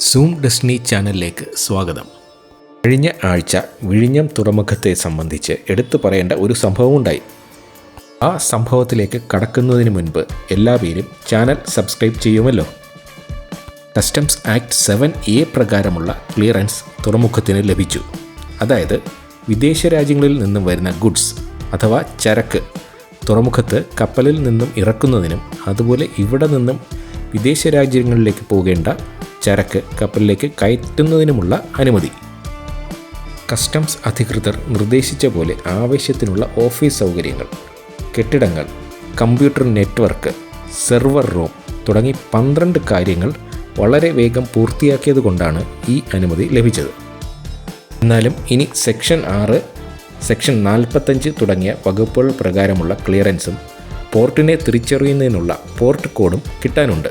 Zoom destiny ചാനലിലേക്ക് സ്വാഗതം. കഴിഞ്ഞ ആഴ്ച വിഴിഞ്ഞം തുറമുഖത്തെ സംബന്ധിച്ച് എടുത്തു പറയേണ്ട ഒരു സംഭവമുണ്ടായി ആ സംഭവത്തിലേക്ക് കടക്കുന്നതിന് മുൻപ് എല്ലാ പേരും ചാനൽ സബ്സ്ക്രൈബ് ചെയ്യുമല്ലോ. കസ്റ്റംസ് ആക്ട് സെവൻ എ പ്രകാരമുള്ള ക്ലിയറൻസ് തുറമുഖത്തിന് ലഭിച്ചു. അതായത് വിദേശ രാജ്യങ്ങളിൽ നിന്നും വരുന്ന ഗുഡ്സ് അഥവാ ചരക്ക് തുറമുഖത്ത് കപ്പലിൽ നിന്നും ഇറക്കുന്നതിനും അതുപോലെ ഇവിടെ നിന്നും വിദേശ രാജ്യങ്ങളിലേക്ക് പോകേണ്ട ചരക്ക് കപ്പലിലേക്ക് കയറ്റുന്നതിനുമുള്ള അനുമതി. കസ്റ്റംസ് അധികൃതർ നിർദ്ദേശിച്ച പോലെ ആവശ്യത്തിനുള്ള ഓഫീസ് സൗകര്യങ്ങൾ കെട്ടിടങ്ങൾ കമ്പ്യൂട്ടർ നെറ്റ്വർക്ക് സെർവർ റൂം തുടങ്ങി പന്ത്രണ്ട് കാര്യങ്ങൾ വളരെ വേഗം പൂർത്തിയാക്കിയതുകൊണ്ടാണ് ഈ അനുമതി ലഭിച്ചത്. എന്നാലും ഇനി സെക്ഷൻ ആറ് സെക്ഷൻ നാൽപ്പത്തഞ്ച് തുടങ്ങിയ വകുപ്പുകൾ പ്രകാരമുള്ള ക്ലിയറൻസും പോർട്ടിനെ തിരിച്ചറിയുന്നതിനുള്ള പോർട്ട് കോഡും കിട്ടാനുണ്ട്.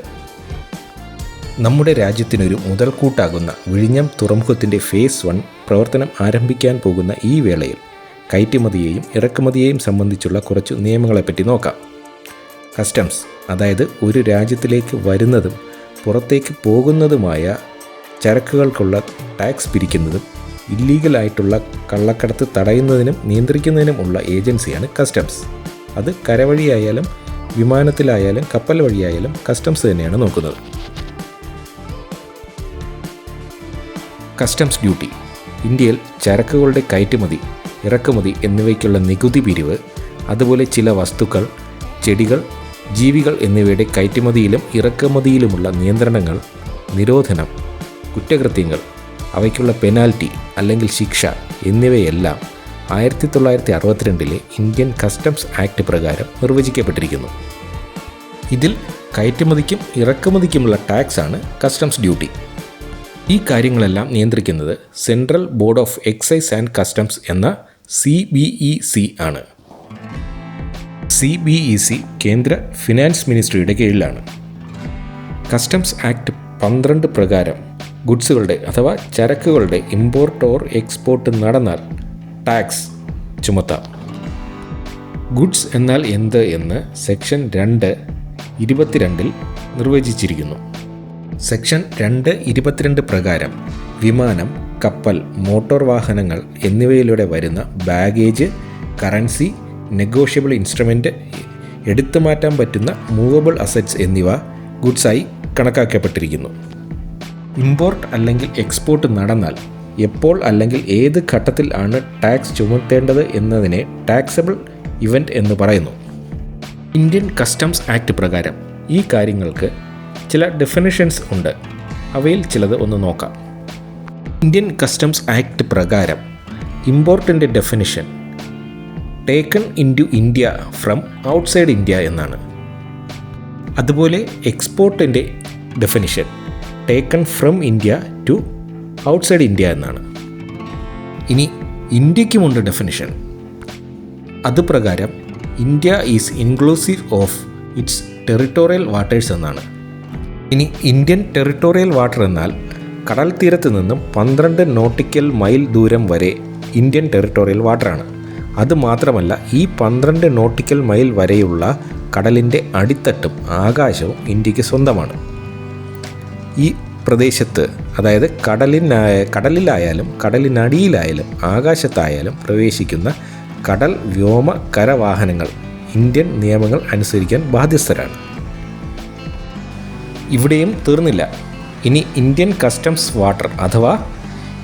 നമ്മുടെ രാജ്യത്തിനൊരു മുതൽക്കൂട്ടാകുന്ന വിഴിഞ്ഞം തുറമുഖത്തിന്റെ ഫേസ് വൺ പ്രവർത്തനം ആരംഭിക്കാൻ പോകുന്ന ഈ വേളയിൽ കയറ്റുമതിയെയും ഇറക്കുമതിയെയും സംബന്ധിച്ചുള്ള കുറച്ച് നിയമങ്ങളെപ്പറ്റി നോക്കാം. കസ്റ്റംസ് അതായത് ഒരു രാജ്യത്തിലേക്ക് വരുന്നതും പുറത്തേക്ക് പോകുന്നതുമായ ചരക്കുകൾക്കുള്ള ടാക്സ് പിരിക്കുന്നതും ഇല്ലീഗലായിട്ടുള്ള കള്ളക്കടത്ത് തടയുന്നതിനും നിയന്ത്രിക്കുന്നതിനും ഉള്ള ഏജൻസിയാണ് കസ്റ്റംസ് അത് കരവഴിയായാലും വിമാനത്തിലായാലും കപ്പൽ വഴിയായാലും കസ്റ്റംസ് തന്നെയാണ് നോക്കുന്നത്. Customs duty. ഇന്ത്യയിൽ ചരക്കുകളുടെ കയറ്റുമതി ഇറക്കുമതി എന്നിവയ്ക്കുള്ള നികുതി പിരിവ് അതുപോലെ ചില വസ്തുക്കൾ ചെടികൾ ജീവികൾ എന്നിവയുടെ കയറ്റുമതിയിലും ഇറക്കുമതിയിലുമുള്ള നിയന്ത്രണങ്ങൾ നിരോധനം കുറ്റകൃത്യങ്ങൾ അവയ്ക്കുള്ള പെനാൽറ്റി അല്ലെങ്കിൽ ശിക്ഷ എന്നിവയെല്ലാം ആയിരത്തി തൊള്ളായിരത്തി അറുപത്തിരണ്ടിലെ ഇന്ത്യൻ കസ്റ്റംസ് ആക്ട് പ്രകാരം നിർവചിക്കപ്പെട്ടിരിക്കുന്നു. ഇതിൽ കയറ്റുമതിക്കും ഇറക്കുമതിക്കുമുള്ള ടാക്സാണ് കസ്റ്റംസ് ഡ്യൂട്ടി. ഈ കാര്യങ്ങളെല്ലാം നിയന്ത്രിക്കുന്നത് central board of excise and customs എന്ന സി ബി ഇ സി ആണ്. സി ബി ഇ സി കേന്ദ്ര ഫിനാൻസ് മിനിസ്ട്രിയുടെ കീഴിലാണ്. കസ്റ്റംസ് ആക്ട് പന്ത്രണ്ട് പ്രകാരം ഗുഡ്സുകളുടെ അഥവാ ചരക്കുകളുടെ ഇമ്പോർട്ട് ഓർ എക്സ്പോർട്ട് നടന്നാൽ ടാക്സ് ചുമത്താം. ഗുഡ്സ് എന്നാൽ എന്ത് എന്ന് സെക്ഷൻ രണ്ട് ഇരുപത്തിരണ്ടിൽ നിർവചിച്ചിരിക്കുന്നു. സെക്ഷൻ രണ്ട് ഇരുപത്തിരണ്ട് പ്രകാരം വിമാനം കപ്പൽ മോട്ടോർ വാഹനങ്ങൾ എന്നിവയിലൂടെ വരുന്ന ബാഗേജ് കറൻസി നെഗോഷ്യബിൾ ഇൻസ്ട്രുമെന്റ് എടുത്തു മാറ്റാൻ പറ്റുന്ന മൂവബിൾ അസറ്റ്സ് എന്നിവ ഗുഡ്സായി കണക്കാക്കപ്പെട്ടിരിക്കുന്നു. ഇമ്പോർട്ട് അല്ലെങ്കിൽ എക്സ്പോർട്ട് നടന്നാൽ എപ്പോൾ അല്ലെങ്കിൽ ഏത് ഘട്ടത്തിൽ ആണ് ടാക്സ് ചുമത്തേണ്ടത് എന്നതിനെ ടാക്സബിൾ ഇവന്റ് എന്ന് പറയുന്നു. ഇന്ത്യൻ കസ്റ്റംസ് ആക്ട് പ്രകാരം ഈ കാര്യങ്ങൾക്ക് ചില ഡെഫിനിഷൻസ് ഉണ്ട്. അവയിൽ ചിലത് ഒന്ന് നോക്കാം. ഇന്ത്യൻ കസ്റ്റംസ് ആക്ട് പ്രകാരം ഇമ്പോർട്ടിന്റെ definition taken into India from outside India എന്നാണ്. അതുപോലെ എക്സ്പോർട്ടിന്റെ definition taken from India to outside India എന്നാണ്. ഇനി ഇന്ത്യക്കുമുണ്ട് ഡെഫിനിഷൻ അതുപ്രകാരം India is inclusive of its territorial waters എന്നാണ്. ഇനി ഇന്ത്യൻ ടെറിട്ടോറിയൽ വാട്ടർ എന്നാൽ കടൽ തീരത്ത് നിന്നും പന്ത്രണ്ട് നോട്ടിക്കൽ മൈൽ ദൂരം വരെ ഇന്ത്യൻ ടെറിട്ടോറിയൽ വാട്ടറാണ്. അത് മാത്രമല്ല ഈ പന്ത്രണ്ട് നോട്ടിക്കൽ മൈൽ വരെയുള്ള കടലിന്റെ അടിത്തട്ടും ആകാശവും ഇന്ത്യയ്ക്ക് സ്വന്തമാണ്. ഈ പ്രദേശത്ത് അതായത് കടലിനാ കടലിലായാലും കടലിനടിയിലായാലും ആകാശത്തായാലും പ്രവേശിക്കുന്ന കടൽ വ്യോമ കരവാഹനങ്ങൾ ഇന്ത്യൻ നിയമങ്ങൾ അനുസരിക്കാൻ ബാധ്യസ്ഥരാണ്. ഇവിടെയും തീർന്നില്ല. ഇനി ഇന്ത്യൻ കസ്റ്റംസ് വാട്ടർ അഥവാ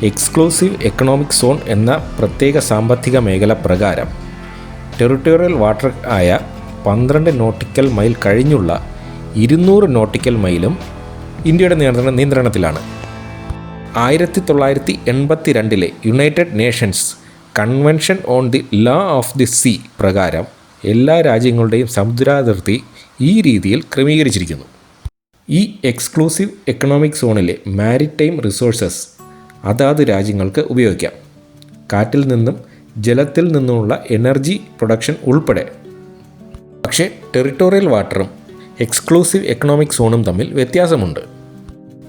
എക്സ്ക്ലൂസീവ് എക്കണോമിക് സോൺ എന്ന പ്രത്യേക സാമ്പത്തിക മേഖല പ്രകാരം ടെറിട്ടോറിയൽ വാട്ടർ ആയ പന്ത്രണ്ട് നോട്ടിക്കൽ മൈൽ കഴിഞ്ഞുള്ള ഇരുന്നൂറ് നോട്ടിക്കൽ മൈലും ഇന്ത്യയുടെ നിയന്ത്രണ നിയന്ത്രണത്തിലാണ്. ആയിരത്തി തൊള്ളായിരത്തി എൺപത്തി രണ്ടിലെ United Nations convention on the law of the sea പ്രകാരം എല്ലാ രാജ്യങ്ങളുടെയും സമുദ്രാതിർത്തി ഈ രീതിയിൽ ക്രമീകരിച്ചിരിക്കുന്നു. ഈ എക്സ്ക്ലൂസീവ് എക്കണോമിക് സോണിലെ മാരിടൈം റിസോഴ്സസ് അതാത് രാജ്യങ്ങൾക്ക് ഉപയോഗിക്കാം. കാറ്റിൽ നിന്നും ജലത്തിൽ നിന്നുമുള്ള എനർജി പ്രൊഡക്ഷൻ ഉൾപ്പെടെ. പക്ഷേ ടെറിട്ടോറിയൽ വാട്ടറും എക്സ്ക്ലൂസീവ് എക്കണോമിക് സോണും തമ്മിൽ വ്യത്യാസമുണ്ട്.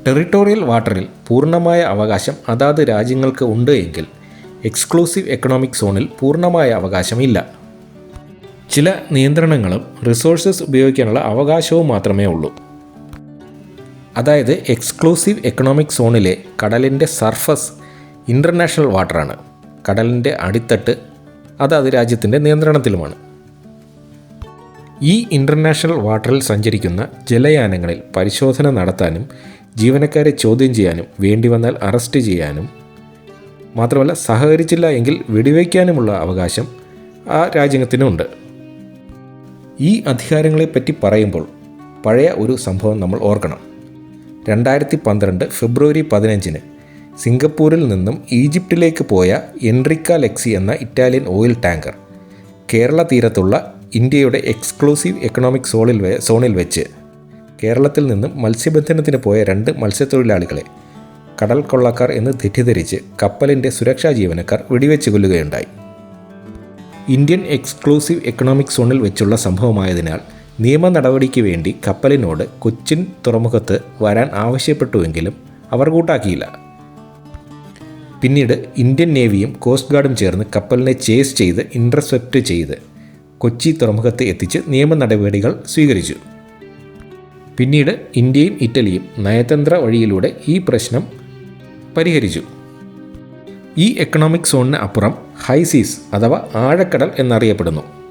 ടെറിട്ടോറിയൽ വാട്ടറിൽ പൂർണമായ അവകാശം അതാത് രാജ്യങ്ങൾക്ക് ഉണ്ട് എങ്കിൽ എക്സ്ക്ലൂസീവ് എക്കണോമിക് സോണിൽ പൂർണമായ അവകാശമില്ല. ചില നിയന്ത്രണങ്ങളും റിസോഴ്സസ് ഉപയോഗിക്കാനുള്ള അവകാശവും മാത്രമേ ഉള്ളൂ. അതായത് എക്സ്ക്ലൂസീവ് എക്കണോമിക് സോണിലെ കടലിന്റെ സർഫസ് ഇന്റർനാഷണൽ വാട്ടറാണ്. കടലിന്റെ അടിത്തട്ട് അത് അത് രാജ്യത്തിന്റെ നിയന്ത്രണത്തിലുമാണ്. ഈ ഇന്റർനാഷണൽ വാട്ടറിൽ സഞ്ചരിക്കുന്ന ജലയാനങ്ങളിൽ പരിശോധന നടത്താനും ജീവനക്കാരെ ചോദ്യം ചെയ്യാനും വേണ്ടി വന്നാൽ അറസ്റ്റ് ചെയ്യാനും മാത്രമല്ല സഹകരിച്ചില്ല എങ്കിൽ വെടിവയ്ക്കാനുമുള്ള അവകാശം ആ രാജ്യത്തിനുണ്ട്. ഈ അധികാരങ്ങളെപ്പറ്റി പറയുമ്പോൾ പഴയ ഒരു സംഭവം നമ്മൾ ഓർക്കണം. രണ്ടായിരത്തി പന്ത്രണ്ട് ഫെബ്രുവരി പതിനഞ്ചിന് സിംഗപ്പൂരിൽ നിന്നും ഈജിപ്തിലേക്ക് പോയ എൻറിക്ക ലെക്സി എന്ന ഇറ്റാലിയൻ ഓയിൽ ടാങ്കർ കേരള തീരത്തുള്ള ഇന്ത്യയുടെ എക്സ്ക്ലൂസീവ് എക്കണോമിക് സോണിൽ സോണിൽ വെച്ച് കേരളത്തിൽ നിന്നും മത്സ്യബന്ധനത്തിന് പോയ രണ്ട് മത്സ്യത്തൊഴിലാളികളെ കടൽ കൊള്ളക്കാർ എന്ന് തെറ്റിദ്ധരിച്ച് കപ്പലിന്റെ സുരക്ഷാ ജീവനക്കാർ വെടിവെച്ച് കൊല്ലുകയുണ്ടായി. ഇന്ത്യൻ എക്സ്ക്ലൂസീവ് എക്കണോമിക് സോണിൽ വെച്ചുള്ള സംഭവമായതിനാൽ നിയമ നടപടിക്ക് വേണ്ടി കപ്പലിനോട് കൊച്ചിൻ തുറമുഖത്ത് വരാൻ ആവശ്യപ്പെട്ടുവെങ്കിലും അവർ കൂട്ടാക്കിയില്ല. പിന്നീട് ഇന്ത്യൻ നേവിയും കോസ്റ്റ് ഗാർഡും ചേർന്ന് കപ്പലിനെ ചേസ് ചെയ്ത് ഇന്റർസെപ്റ്റ് ചെയ്ത് കൊച്ചി തുറമുഖത്ത് എത്തിച്ച് നിയമ നടപടികൾ സ്വീകരിച്ചു. പിന്നീട് ഇന്ത്യയും ഇറ്റലിയും നയതന്ത്ര വഴിയിലൂടെ ഈ പ്രശ്നം പരിഹരിച്ചു. ഈ എക്കണോമിക് സോണിന് അപ്പുറം ഹൈസീസ് അഥവാ ആഴക്കടൽ എന്നറിയപ്പെടുന്നു.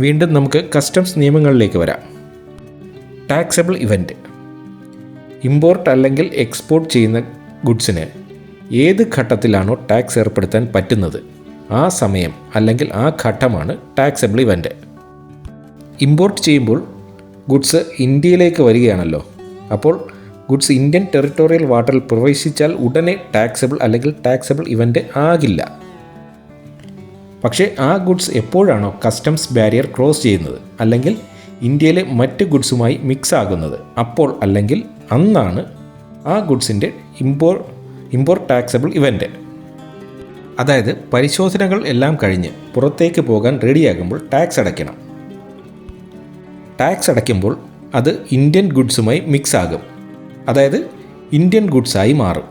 വീണ്ടും നമുക്ക് കസ്റ്റംസ് നിയമങ്ങളിലേക്ക് വരാം. ടാക്സബിൾ ഇവന്റ് ഇമ്പോർട്ട് അല്ലെങ്കിൽ എക്സ്പോർട്ട് ചെയ്യുന്ന ഗുഡ്സിന് ഏത് ഘട്ടത്തിലാണോ ടാക്സ് ഏർപ്പെടുത്താൻ പറ്റുന്നത്? ആ സമയം അല്ലെങ്കിൽ ആ ഘട്ടമാണ് ടാക്സബിൾ ഇവന്റ് ഇമ്പോർട്ട് ചെയ്യുമ്പോൾ ഗുഡ്സ് ഇന്ത്യയിലേക്ക് വരികയാണല്ലോ. അപ്പോൾ ഗുഡ്സ് ഇന്ത്യൻ ടെറിട്ടോറിയൽ വാട്ടറിൽ പ്രവേശിച്ചാൽ ഉടനെ ടാക്സബിൾ അല്ലെങ്കിൽ ടാക്സബിൾ ഇവന്റ് ആകില്ല. പക്ഷേ ആ ഗുഡ്സ് എപ്പോഴാണോ കസ്റ്റംസ് ബാരിയർ ക്രോസ് ചെയ്യുന്നത് അല്ലെങ്കിൽ ഇന്ത്യയിലെ മറ്റ് ഗുഡ്സുമായി മിക്സ് ആകുന്നത് അപ്പോൾ അല്ലെങ്കിൽ അന്നാണ് ആ ഗുഡ്സിന്റെ ഇമ്പോർ ഇമ്പോർ ടാക്സബിൾ ഇവന്റ് അതായത് പരിശോധനകൾ എല്ലാം കഴിഞ്ഞ് പുറത്തേക്ക് പോകാൻ റെഡിയാകുമ്പോൾ ടാക്സ് അടയ്ക്കണം. ടാക്സ് അടയ്ക്കുമ്പോൾ അത് ഇന്ത്യൻ ഗുഡ്സുമായി മിക്സ് ആകും അതായത് ഇന്ത്യൻ ഗുഡ്സായി മാറും.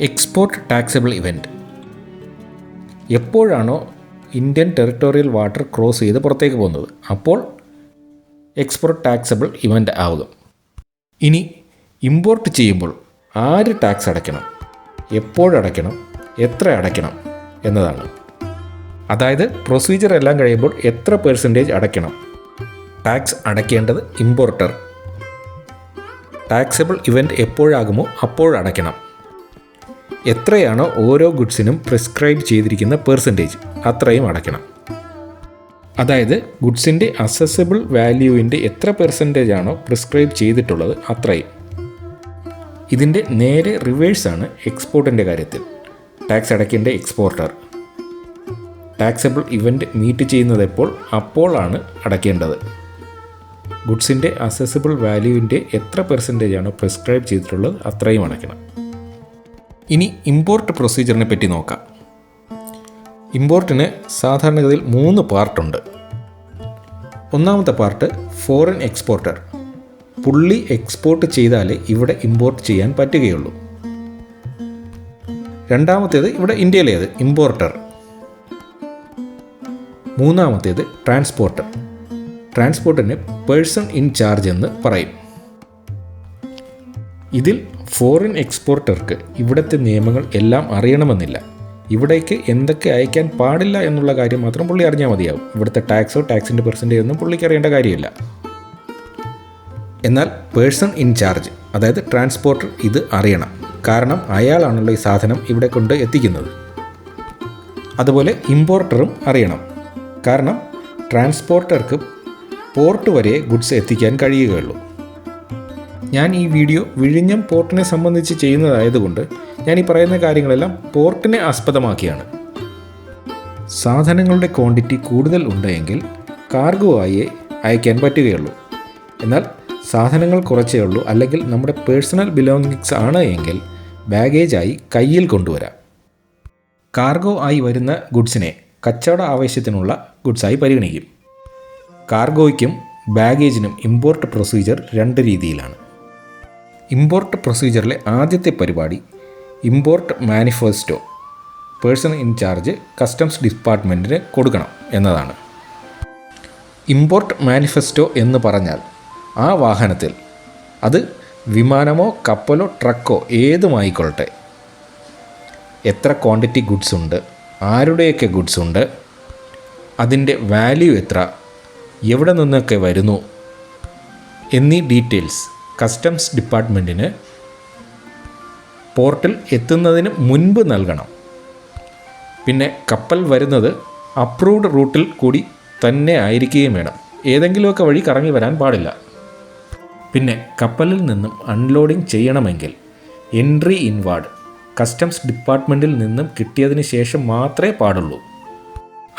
Export taxable event. എപ്പോഴാണോ ഇന്ത്യൻ ടെറിട്ടോറിയൽ വാട്ടർ ക്രോസ് ചെയ്ത് പുറത്തേക്ക് പോകുന്നത്. അപ്പോൾ എക്സ്പോർട്ട് ടാക്സബിൾ ഇവന്റ് ആവുക ഇനി ഇമ്പോർട്ട് ചെയ്യുമ്പോൾ ആര് ടാക്സ് അടയ്ക്കണം? എപ്പോഴടയ്ക്കണം എത്ര അടയ്ക്കണം? എന്നതാണ്. അതായത് പ്രൊസീജിയർ എല്ലാം കഴിയുമ്പോൾ എത്ര പെർസെന്റേജ് അടയ്ക്കണം? ടാക്സ് അടയ്ക്കേണ്ടത് ഇമ്പോർട്ടർ. ടാക്സബിൾ ഇവന്റ് എപ്പോഴാകുമോ അപ്പോഴടയ്ക്കണം എത്രയാണോ ഓരോ ഗുഡ്സിനും പ്രിസ്ക്രൈബ് ചെയ്തിരിക്കുന്ന പെർസെന്റേജ് അത്രയും അടയ്ക്കണം. അതായത് ഗുഡ്സിന്റെ അസസബിൾ വാല്യൂവിന്റെ എത്ര പെർസെന്റേജ് ആണോ പ്രിസ്ക്രൈബ് ചെയ്തിട്ടുള്ളത് അത്രയും. ഇതിന്റെ നേരെ റിവേഴ്സാണ് എക്സ്പോർട്ടിന്റെ കാര്യത്തിൽ. ടാക്സ് അടയ്ക്കേണ്ട എക്സ്പോർട്ടർ ടാക്സബിൾ ഇവന്റ് മീറ്റ് ചെയ്യുന്നത് എപ്പോൾ? അപ്പോഴാണ് അടയ്ക്കേണ്ടത്. ഗുഡ്സിന്റെ അസസിബിൾ വാല്യൂവിന്റെ എത്ര പെർസെന്റേജ് ആണോ പ്രിസ്ക്രൈബ് ചെയ്തിട്ടുള്ളത് അത്രയും അടയ്ക്കണം. ഇനി ഇമ്പോർട്ട് പ്രൊസീജിയറിനെ പറ്റി നോക്കാം. ഇമ്പോർട്ടിന് സാധാരണഗതിയിൽ മൂന്ന് പാർട്ടുണ്ട് ഒന്നാമത്തെ പാർട്ട് ഫോറിൻ എക്സ്പോർട്ടർ പുള്ളി എക്സ്പോർട്ട് ചെയ്താലേ ഇവിടെ ഇമ്പോർട്ട് ചെയ്യാൻ പറ്റുകയുള്ളൂ. രണ്ടാമത്തേത് ഇവിടെ ഇന്ത്യയിലേത് ഇമ്പോർട്ടർ മൂന്നാമത്തേത് ട്രാൻസ്പോർട്ടർ ട്രാൻസ്പോർട്ടിന് പേഴ്സൺ ഇൻ ചാർജ് എന്ന് പറയും. ഇതിൽ ഫോറിൻ എക്സ്പോർട്ടർക്ക് ഇവിടുത്തെ നിയമങ്ങൾ എല്ലാം അറിയണമെന്നില്ല. ഇവിടേക്ക് എന്തൊക്കെ അയക്കാൻ പാടില്ല എന്നുള്ള കാര്യം മാത്രം പുള്ളി അറിഞ്ഞാൽ മതിയാവും. ഇവിടുത്തെ ടാക്സോ ടാക്സിന്റെ പെർസെന്റേജ് ഒന്നും പുള്ളിക്ക് അറിയേണ്ട കാര്യമില്ല. എന്നാൽ പേഴ്സൺ ഇൻ ചാർജ് അതായത് ട്രാൻസ്പോർട്ടർ ഇത് അറിയണം. കാരണം അയാളാണല്ലോ ഈ സാധനം ഇവിടെ കൊണ്ട് എത്തിക്കുന്നത്. അതുപോലെ ഇമ്പോർട്ടറും അറിയണം. കാരണം ട്രാൻസ്പോർട്ടർക്ക് പോർട്ട് വരെ ഗുഡ്സ് എത്തിക്കാൻ കഴിയുകയുള്ളൂ. ഞാൻ ഈ വീഡിയോ വിഴിഞ്ഞം പോർട്ടിനെ സംബന്ധിച്ച് ചെയ്യുന്നതായതുകൊണ്ട് ഞാൻ ഈ പറയുന്ന കാര്യങ്ങളെല്ലാം പോർട്ടിനെ ആസ്പദമാക്കിയാണ്. സാധനങ്ങളുടെ ക്വാണ്ടിറ്റി കൂടുതൽ ഉണ്ടെങ്കിൽ കാർഗോ ആയി അയക്കാൻ പറ്റുകയുള്ളൂ. എന്നാൽ സാധനങ്ങൾ കുറച്ചേ ഉള്ളൂ അല്ലെങ്കിൽ നമ്മുടെ പേഴ്സണൽ ബിലോങ്ങിങ്സ് ആണ് എങ്കിൽ ബാഗേജായി കയ്യിൽ കൊണ്ടുവരാം. കാർഗോ ആയി വരുന്ന ഗുഡ്സിനെ കച്ചവട ആവശ്യത്തിനുള്ള ഗുഡ്സായി പരിഗണിക്കും. കാർഗോയ്ക്കും ബാഗേജിനും ഇമ്പോർട്ട് പ്രൊസീജിയർ രണ്ട് രീതിയിലാണ്. ഇമ്പോർട്ട് പ്രൊസീജിയറിലെ ആദ്യത്തെ പരിപാടി import manifesto person in charge customs ഡിപ്പാർട്ട്മെന്റിന് കൊടുക്കണം എന്നതാണ്. ഇമ്പോർട്ട് മാനിഫെസ്റ്റോ എന്ന് പറഞ്ഞാൽ ആ വാഹനത്തിൽ അത് വിമാനമോ കപ്പലോ ട്രക്കോ ഏതുമായിക്കൊള്ളട്ടെ. എത്ര ക്വാണ്ടിറ്റി ഗുഡ്സ് ഉണ്ട് ആരുടെയൊക്കെ ഗുഡ്സ് ഉണ്ട് അതിന്റെ വാല്യൂ എത്ര എവിടെ നിന്നൊക്കെ വരുന്നു എന്നീ ഡീറ്റെയിൽസ് കസ്റ്റംസ് ഡിപ്പാർട്ട്മെന്റിന് പോർട്ടിൽ എത്തുന്നതിന് മുൻപ് നൽകണം. പിന്നെ കപ്പൽ വരുന്നത് അപ്രൂവ്ഡ് റൂട്ടിൽ കൂടി തന്നെ ആയിരിക്കുകയും വേണം. ഏതെങ്കിലുമൊക്കെ വഴി കറങ്ങി വരാൻ പാടില്ല. പിന്നെ കപ്പലിൽ നിന്നും അൺലോഡിംഗ് ചെയ്യണമെങ്കിൽ എൻട്രി ഇൻവാർഡ് കസ്റ്റംസ് ഡിപ്പാർട്ട്മെന്റിൽ നിന്നും കിട്ടിയതിന് ശേഷം മാത്രമേ പാടുള്ളൂ.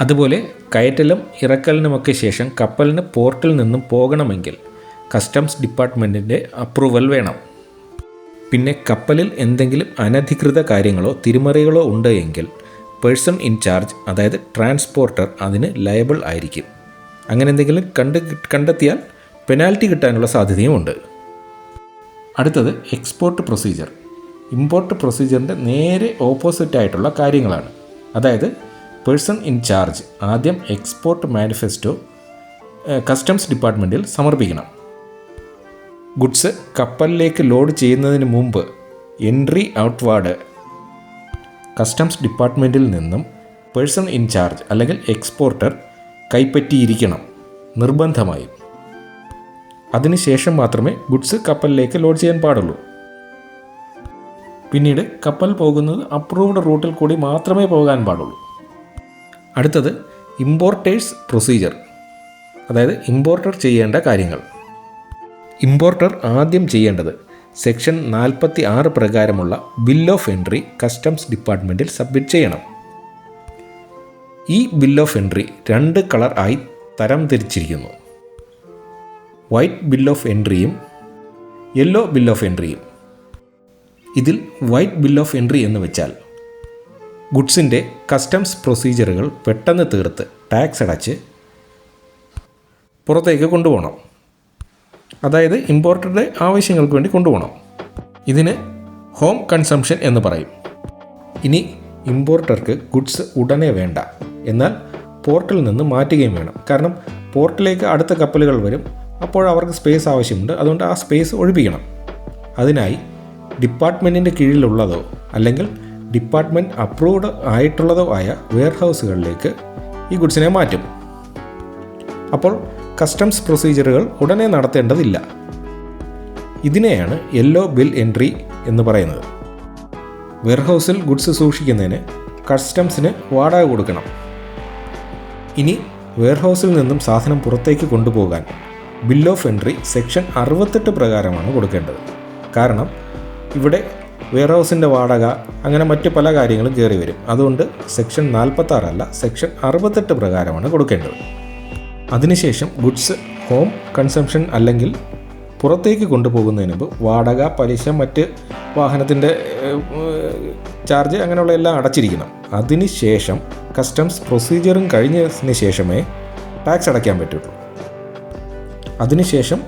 അതുപോലെ കയറ്റലും ഇറക്കലിനുമൊക്കെ ശേഷം കപ്പലിന് പോർട്ടിൽ നിന്നും പോകണമെങ്കിൽ കസ്റ്റംസ് ഡിപ്പാർട്ട്മെന്റിന്റെ അപ്രൂവൽ വേണം. പിന്നെ കപ്പലിൽ എന്തെങ്കിലും അനധികൃത കാര്യങ്ങളോ തിരിമറികളോ ഉണ്ട് എങ്കിൽ പേഴ്സൺ ഇൻചാർജ് അതായത് ട്രാൻസ്പോർട്ടർ അതിന് ലയബിൾ ആയിരിക്കും. അങ്ങനെ എന്തെങ്കിലും കണ്ട് കണ്ടെത്തിയാൽ പെനാൽറ്റി കിട്ടാനുള്ള സാധ്യതയുമുണ്ട് അടുത്തത് എക്സ്പോർട്ട് പ്രൊസീജിയർ ഇമ്പോർട്ട് പ്രൊസീജിയറിന്റെ നേരെ ഓപ്പോസിറ്റ് ആയിട്ടുള്ള കാര്യങ്ങളാണ്. അതായത് പേഴ്സൺ ഇൻചാർജ് ആദ്യം എക്സ്പോർട്ട് മാനിഫെസ്റ്റോ കസ്റ്റംസ് ഡിപ്പാർട്ട്മെന്റിൽ സമർപ്പിക്കണം. ഗുഡ്സ് കപ്പലിലേക്ക് ലോഡ് ചെയ്യുന്നതിന് മുമ്പ് എൻട്രി ഔട്ട്വാർഡ് കസ്റ്റംസ് ഡിപ്പാർട്ട്മെന്റിൽ നിന്നും പേഴ്സൺ ഇൻചാർജ് അല്ലെങ്കിൽ എക്സ്പോർട്ടർ കൈപ്പറ്റിയിരിക്കണം നിർബന്ധമായും. അതിനുശേഷം മാത്രമേ ഗുഡ്സ് കപ്പലിലേക്ക് ലോഡ് ചെയ്യാൻ പാടുള്ളൂ. പിന്നീട് കപ്പൽ പോകുന്നത് അപ്രൂവ്ഡ് റൂട്ടിൽ കൂടി മാത്രമേ പോകാൻ പാടുള്ളൂ. അടുത്തത് ഇമ്പോർട്ടേഴ്സ് പ്രൊസീജിയർ അതായത് ഇമ്പോർട്ടർ ചെയ്യേണ്ട കാര്യങ്ങൾ. ഇമ്പോർട്ടർ ആദ്യം ചെയ്യേണ്ടത് സെക്ഷൻ നാൽപ്പത്തി ആറ് പ്രകാരമുള്ള ബിൽ ഓഫ് എൻട്രി കസ്റ്റംസ് ഡിപ്പാർട്ട്മെന്റിൽ സബ്മിറ്റ് ചെയ്യണം. ഈ ബിൽ ഓഫ് എൻട്രി രണ്ട് കളർ ആയി തരം തിരിച്ചിരിക്കുന്നു വൈറ്റ് ബിൽ ഓഫ് എൻട്രിയും യെല്ലോ ബിൽ ഓഫ് എൻട്രിയും ഇതിൽ വൈറ്റ് ബിൽ ഓഫ് എൻട്രി എന്ന് വെച്ചാൽ ഗുഡ്സിന്റെ കസ്റ്റംസ് പ്രൊസീജിയറുകൾ പെട്ടെന്ന് തീർത്ത് ടാക്സ് അടച്ച് പുറത്തേക്ക് കൊണ്ടുപോകണം. അതായത് ഇമ്പോർട്ടറുടെ ആവശ്യങ്ങൾക്ക് വേണ്ടി കൊണ്ടുപോകണം. ഇതിന് ഹോം കൺസംഷൻ എന്ന് പറയും. ഇനി ഇമ്പോർട്ടർക്ക് ഗുഡ്സ് ഉടനെ വേണ്ട. എന്നാൽ പോർട്ടിൽ നിന്ന് മാറ്റുകയും വേണം. കാരണം പോർട്ടിലേക്ക് അടുത്ത കപ്പലുകൾ വരും. അപ്പോൾ അവർക്ക് സ്പേസ് ആവശ്യമുണ്ട്. അതുകൊണ്ട് ആ സ്പേസ് ഒഴിപ്പിക്കണം. അതിനായി ഡിപ്പാർട്ട്മെന്റിന്റെ കീഴിലുള്ളതോ അല്ലെങ്കിൽ ഡിപ്പാർട്ട്മെന്റ് അപ്രൂവ്ഡ് ആയിട്ടുള്ളതോ ആയ വെയർഹൗസുകളിലേക്ക് ഈ ഗുഡ്സിനെ മാറ്റും. അപ്പോൾ കസ്റ്റംസ് പ്രൊസീജിയറുകൾ ഉടനെ നടത്തേണ്ടതില്ല. ഇതിനെയാണ് യെല്ലോ ബിൽ എൻട്രി എന്ന് പറയുന്നത്. വെയർഹൗസിൽ ഗുഡ്സ് സൂക്ഷിക്കുന്നതിന് കസ്റ്റംസിന് വാടക കൊടുക്കണം. ഇനി വെയർഹൗസിൽ നിന്നും സാധനം പുറത്തേക്ക് കൊണ്ടുപോകാൻ ബിൽ ഓഫ് എൻട്രി സെക്ഷൻ അറുപത്തെട്ട് പ്രകാരമാണ് കൊടുക്കേണ്ടത്. കാരണം ഇവിടെ വെയർഹൗസിന്റെ വാടക അങ്ങനെ മറ്റ് പല കാര്യങ്ങളും കയറി വരും. അതുകൊണ്ട് സെക്ഷൻ നാൽപ്പത്താറല്ല സെക്ഷൻ അറുപത്തെട്ട് പ്രകാരമാണ് കൊടുക്കേണ്ടത്. അതിനുശേഷം ഗുഡ്സ് ഹോം കൺസംഷൻ അല്ലെങ്കിൽ പുറത്തേക്ക് കൊണ്ടുപോകുന്നതിന് മുമ്പ് വാടക പലിശ മറ്റ് വാഹനത്തിന്റെ ചാർജ് അങ്ങനെയുള്ള എല്ലാം അടച്ചിരിക്കണം. അതിനുശേഷം കസ്റ്റംസ് പ്രൊസീജിയറും കഴിഞ്ഞതിന് ശേഷമേ ടാക്സ് അടയ്ക്കാൻ പറ്റുള്ളൂ. അതിനുശേഷം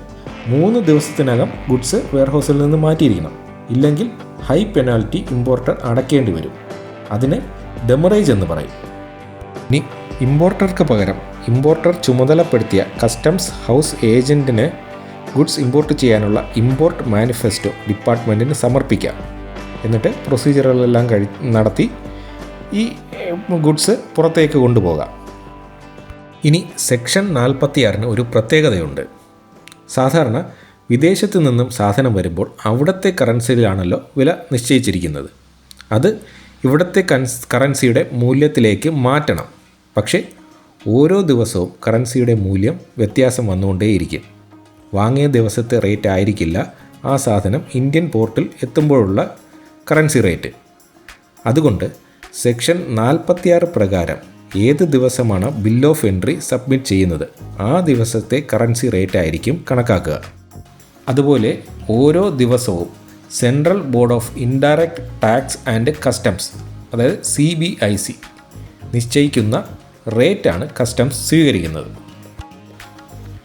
മൂന്ന് ദിവസത്തിനകം ഗുഡ്സ് വെയർഹൗസിൽ നിന്ന് മാറ്റിയിരിക്കണം. ഇല്ലെങ്കിൽ ഹൈ പെനാൽറ്റി ഇമ്പോർട്ടർ അടയ്ക്കേണ്ടി വരും. അതിന് ഡെമറേജ് എന്ന് പറയും. ഇനി ഇമ്പോർട്ടർക്ക് പകരം ഇമ്പോർട്ടർ ചുമതലപ്പെടുത്തിയ കസ്റ്റംസ് ഹൗസ് ഏജന്റിന് ഗുഡ്സ് ഇമ്പോർട്ട് ചെയ്യാനുള്ള ഇമ്പോർട്ട് മാനിഫെസ്റ്റോ ഡിപ്പാർട്ട്മെന്റിന് സമർപ്പിക്കാം. എന്നിട്ട് പ്രൊസീജിയറുകളെല്ലാം കഴി നടത്തി ഈ ഗുഡ്സ് പുറത്തേക്ക് കൊണ്ടുപോകാം. ഇനി സെക്ഷൻ നാൽപ്പത്തിയാറിന് ഒരു പ്രത്യേകതയുണ്ട്. സാധാരണ വിദേശത്ത് നിന്നും സാധനം വരുമ്പോൾ അവിടുത്തെ കറൻസിയിലാണല്ലോ വില നിശ്ചയിച്ചിരിക്കുന്നത്. അത് ഇവിടുത്തെ കറൻസിയുടെ മൂല്യത്തിലേക്ക് മാറ്റണം. പക്ഷേ ഓരോ ദിവസവും കറൻസിയുടെ മൂല്യം വ്യത്യാസം വന്നുകൊണ്ടേയിരിക്കും. വാങ്ങിയ ദിവസത്തെ റേറ്റ് ആയിരിക്കില്ല. ആ സാധനം ഇന്ത്യൻ പോർട്ടിൽ എത്തുമ്പോഴുള്ള കറൻസി റേറ്റ്. അതുകൊണ്ട് സെക്ഷൻ നാൽപ്പത്തിയാറ് പ്രകാരം ഏത് ദിവസമാണ് ബിൽ ഓഫ് എൻട്രി സബ്മിറ്റ് ചെയ്യുന്നത്? ആ ദിവസത്തെ കറൻസി റേറ്റ് ആയിരിക്കും കണക്കാക്കുക. അതുപോലെ ഓരോ ദിവസവും central board of indirect tax and customs അതായത് സി നിശ്ചയിക്കുന്ന റേറ്റാണ് കസ്റ്റംസ് സ്വീകരിക്കുന്നത്.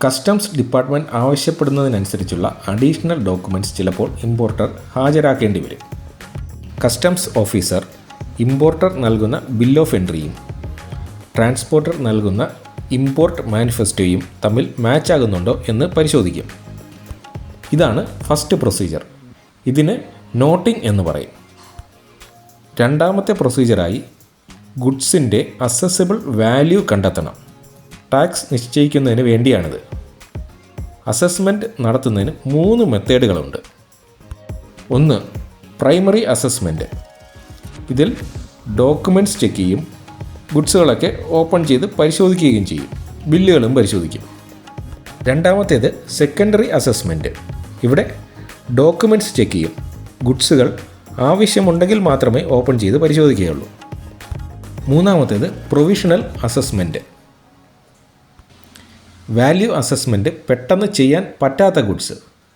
കസ്റ്റംസ് ഡിപ്പാർട്ട്മെന്റ് ആവശ്യപ്പെടുന്നതിനനുസരിച്ചുള്ള അഡീഷണൽ ഡോക്യുമെന്റ്സ് ചിലപ്പോൾ ഇമ്പോർട്ടർ ഹാജരാക്കേണ്ടി വരും. കസ്റ്റംസ് ഓഫീസർ ഇമ്പോർട്ടർ നൽകുന്ന ബിൽ ഓഫ് എൻട്രിയും ട്രാൻസ്പോർട്ടർ നൽകുന്ന ഇമ്പോർട്ട് മാനിഫെസ്റ്റോയും തമ്മിൽ മാച്ച് ആകുന്നുണ്ടോ എന്ന് പരിശോധിക്കും. ഇതാണ് ഫസ്റ്റ് പ്രൊസീജിയർ ഇതിന് നോട്ടിംഗ് എന്ന് പറയും. രണ്ടാമത്തെ പ്രൊസീജിയറായി ഗുഡ്സിന്റെ അസസിബിൾ വാല്യൂ കണ്ടെത്തണം. ടാക്സ് നിശ്ചയിക്കുന്നതിന് വേണ്ടിയാണിത്. അസസ്മെന്റ് നടത്തുന്നതിന് മൂന്ന് മെത്തേഡുകളുണ്ട്. ഒന്ന് പ്രൈമറി അസസ്മെന്റ് ഇതിൽ ഡോക്യുമെന്റ്സ് ചെക്ക് ചെയ്യും ഗുഡ്സുകളൊക്കെ ഓപ്പൺ ചെയ്ത് പരിശോധിക്കുകയും ചെയ്യും ബില്ലുകളും പരിശോധിക്കും. രണ്ടാമത്തേത് സെക്കൻഡറി അസസ്മെന്റ് ഇവിടെ ഡോക്യുമെന്റ്സ് ചെക്ക് ചെയ്യും ഗുഡ്സുകൾ ആവശ്യമുണ്ടെങ്കിൽ മാത്രമേ ഓപ്പൺ ചെയ്ത് പരിശോധിക്കുകയുള്ളൂ. മൂന്നാമത്തേത് പ്രൊവിഷണൽ അസസ്മെന്റ് വാല്യൂ അസസ്മെന്റ് പെട്ടെന്ന് ചെയ്യാൻ പറ്റാത്ത ഗുഡ്സ്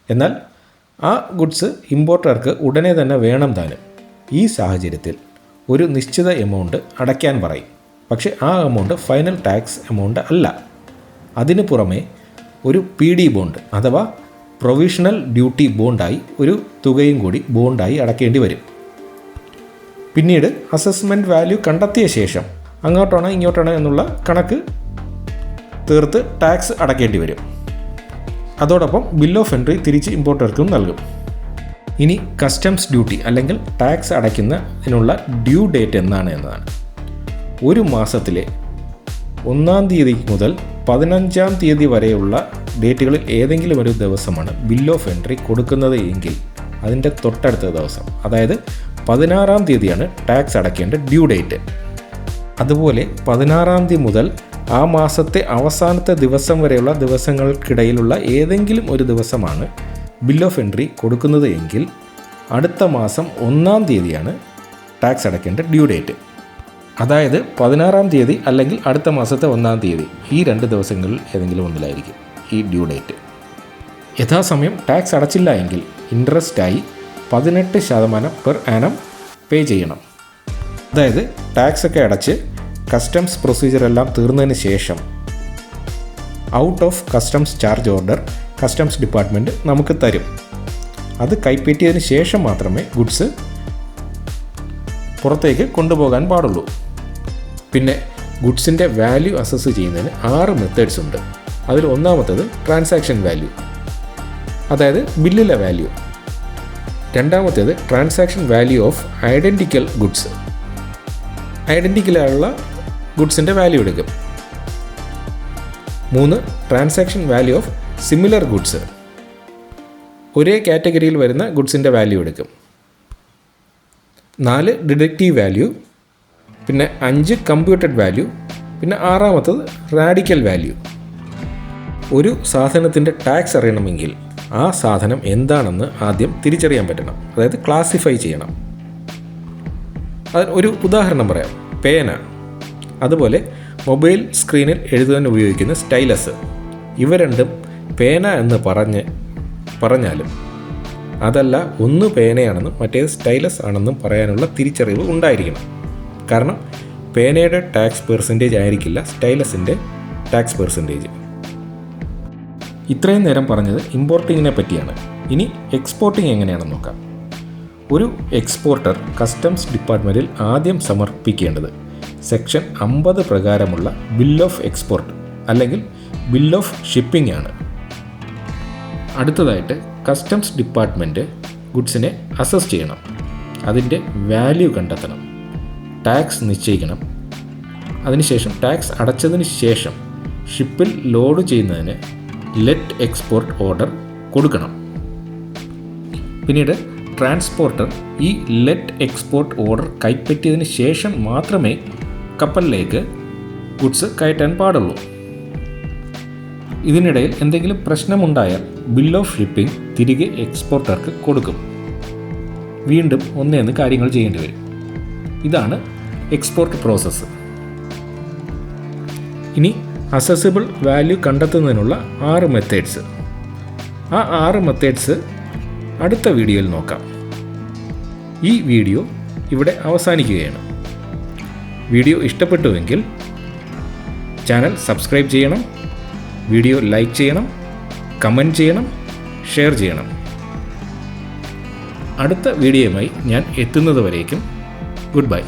എന്നാൽ ആ ഗുഡ്സ് ഇമ്പോർട്ടർക്ക് ഉടനെ തന്നെ വേണം താനും. ഈ സാഹചര്യത്തിൽ ഒരു നിശ്ചിത എമൗണ്ട് അടയ്ക്കാൻ പറയും. പക്ഷേ ആ എമൗണ്ട് ഫൈനൽ ടാക്സ് എമൗണ്ട് അല്ല. അതിന് പുറമെ ഒരു പി ഡി ബോണ്ട് അഥവാ പ്രൊവിഷണൽ ഡ്യൂട്ടി ബോണ്ടായി ഒരു തുകയും കൂടി ബോണ്ടായി അടയ്ക്കേണ്ടി വരും. പിന്നീട് അസസ്മെന്റ് വാല്യൂ കണ്ടെത്തിയ ശേഷം അങ്ങോട്ടാണോ ഇങ്ങോട്ടാണോ എന്നുള്ള കണക്ക് തീർത്ത് ടാക്സ് അടയ്ക്കേണ്ടി വരും. അതോടൊപ്പം ബിൽ ഓഫ് എൻട്രി തിരിച്ച് ഇമ്പോർട്ടർക്കും നൽകും. ഇനി കസ്റ്റംസ് ഡ്യൂട്ടി അല്ലെങ്കിൽ ടാക്സ് അടയ്ക്കുന്നതിനുള്ള ഡ്യൂ ഡേറ്റ് എന്നാണ് എന്നതാണ്. ഒരു മാസത്തിലെ ഒന്നാം തീയതി മുതൽ പതിനഞ്ചാം തീയതി വരെയുള്ള ഡേറ്റുകളിൽ ഏതെങ്കിലും ഒരു ദിവസമാണ് ബിൽ ഓഫ് എൻട്രി കൊടുക്കുന്നത് എങ്കിൽ അതിന്റെ തൊട്ടടുത്ത ദിവസം അതായത് പതിനാറാം തീയതിയാണ് ടാക്സ് അടയ്ക്കേണ്ട ഡ്യൂ ഡേറ്റ്. അതുപോലെ പതിനാറാം തീയതി മുതൽ ആ മാസത്തെ അവസാനത്തെ ദിവസം വരെയുള്ള ദിവസങ്ങൾക്കിടയിലുള്ള ഏതെങ്കിലും ഒരു ദിവസമാണ് ബിൽ ഓഫ് എൻട്രി കൊടുക്കുന്നത് എങ്കിൽ അടുത്ത മാസം ഒന്നാം തീയതിയാണ് ടാക്സ് അടയ്ക്കേണ്ട ഡ്യൂ ഡേറ്റ്. അതായത് പതിനാറാം തീയതി അല്ലെങ്കിൽ അടുത്ത മാസത്തെ ഒന്നാം തീയതി ഈ രണ്ട് ദിവസങ്ങളിൽ ഏതെങ്കിലും ഒന്നിലായിരിക്കും ഈ ഡ്യൂ ഡേറ്റ്. യഥാസമയം ടാക്സ് അടച്ചില്ല എങ്കിൽ ഇൻട്രസ്റ്റായി പതിനെട്ട് ശതമാനം പെർ ആനം പേ ചെയ്യണം. അതായത് ടാക്സ് ഒക്കെ അടച്ച് കസ്റ്റംസ് പ്രൊസീജിയർ എല്ലാം തീർന്നതിന് ശേഷം out of customs charge order customs department നമുക്ക് തരും. അത് കൈപ്പറ്റിയതിന് ശേഷം മാത്രമേ ഗുഡ്സ് പുറത്തേക്ക് കൊണ്ടുപോകാൻ പാടുള്ളൂ. പിന്നെ ഗുഡ്സിന്റെ വാല്യൂ അസസ് ചെയ്യുന്നതിന് ആറ് മെത്തേഡ്സ് ഉണ്ട്. അതിൽ ഒന്നാമത്തത് ട്രാൻസാക്ഷൻ വാല്യൂ അതായത് ബില്ലിലെ വാല്യൂ രണ്ടാമത്തേത് transaction value of identical goods ഐഡന്റിക്കലായുള്ള ഗുഡ്സിന്റെ വാല്യൂ എടുക്കും. മൂന്ന് transaction value of similar goods ഒരേ കാറ്റഗറിയിൽ വരുന്ന ഗുഡ്സിന്റെ വാല്യൂ എടുക്കും. നാല് ഡിഡക്റ്റീവ് വാല്യൂ പിന്നെ അഞ്ച് കമ്പ്യൂട്ടഡ് വാല്യൂ പിന്നെ ആറാമത്തത് റാഡിക്കൽ വാല്യൂ ഒരു സാധനത്തിന്റെ ടാക്സ് അറിയണമെങ്കിൽ ആ സാധനം എന്താണെന്ന് ആദ്യം തിരിച്ചറിയാൻ പറ്റണം. അതായത് ക്ലാസിഫൈ ചെയ്യണം. അതിന് ഒരു ഉദാഹരണം പറയാം. പേന. അതുപോലെ മൊബൈൽ സ്ക്രീനിൽ എഴുതുവാൻ ഉപയോഗിക്കുന്ന സ്റ്റൈലസ്. ഇവ രണ്ടും പേന എന്ന് പറഞ്ഞ് പറഞ്ഞാലും അതല്ല ഒന്ന് പേനയാണെന്നും മറ്റേത് സ്റ്റൈലസ് ആണെന്നും പറയാനുള്ള തിരിച്ചറിവ് ഉണ്ടായിരിക്കണം. കാരണം പേനയുടെ ടാക്സ് പെർസെന്റേജ് ആയിരിക്കില്ല സ്റ്റൈലസിന്റെ ടാക്സ് പെർസെന്റേജ് ഇത്രയും നേരം പറഞ്ഞത് ഇമ്പോർട്ടിങ്ങിനെ പറ്റിയാണ്. ഇനി എക്സ്പോർട്ടിങ് എങ്ങനെയാണെന്ന് നോക്കാം. ഒരു എക്സ്പോർട്ടർ കസ്റ്റംസ് ഡിപ്പാർട്ട്മെന്റിൽ ആദ്യം സമർപ്പിക്കേണ്ടത് സെക്ഷൻ അമ്പത് പ്രകാരമുള്ള ബിൽ ഓഫ് എക്സ്പോർട്ട് അല്ലെങ്കിൽ ബിൽ ഓഫ് ഷിപ്പിംഗ് ആണ്. അടുത്തതായിട്ട് കസ്റ്റംസ് ഡിപ്പാർട്ട്മെന്റ് ഗുഡ്സിനെ അസസ് ചെയ്യണം. അതിന്റെ വാല്യൂ കണ്ടെത്തണം. ടാക്സ് നിശ്ചയിക്കണം. അതിനുശേഷം ടാക്സ് അടച്ചതിന് ശേഷം ഷിപ്പിൽ ലോഡ് ചെയ്യുന്നതിന് ലെറ്റ് എക്സ്പോർട്ട് ഓർഡർ കൊടുക്കണം. പിന്നീട് ട്രാൻസ്പോർട്ടർ ഈ ലെറ്റ് എക്സ്പോർട്ട് ഓർഡർ കൈപ്പറ്റിയതിന് ശേഷം മാത്രമേ കപ്പലിലേക്ക് ഗുഡ്സ് കയറ്റാൻ പാടുള്ളൂ. ഇതിനിടയിൽ എന്തെങ്കിലും പ്രശ്നമുണ്ടായാൽ ബിൽ ഓഫ് ഷിപ്പിംഗ് തിരികെ എക്സ്പോർട്ടർക്ക് കൊടുക്കും. വീണ്ടും ഒന്നേന്ന് കാര്യങ്ങൾ ചെയ്യേണ്ടി വരും. ഇതാണ് എക്സ്പോർട്ട് പ്രോസസ്സ് ഇനി അസസിബിൾ വാല്യൂ കണ്ടെത്തുന്നതിനുള്ള ആറ് മെത്തേഡ്സ് ആ ആറ് മെത്തേഡ്സ് അടുത്ത വീഡിയോയിൽ നോക്കാം. ഈ വീഡിയോ ഇവിടെ അവസാനിക്കുകയാണ്. വീഡിയോ ഇഷ്ടപ്പെട്ടുവെങ്കിൽ ചാനൽ സബ്സ്ക്രൈബ് ചെയ്യണം വീഡിയോ ലൈക്ക് ചെയ്യണം കമന്റ് ചെയ്യണം ഷെയർ ചെയ്യണം. അടുത്ത വീഡിയോയുമായി ഞാൻ എത്തുന്നത് വരേക്കും ഗുഡ് ബൈ.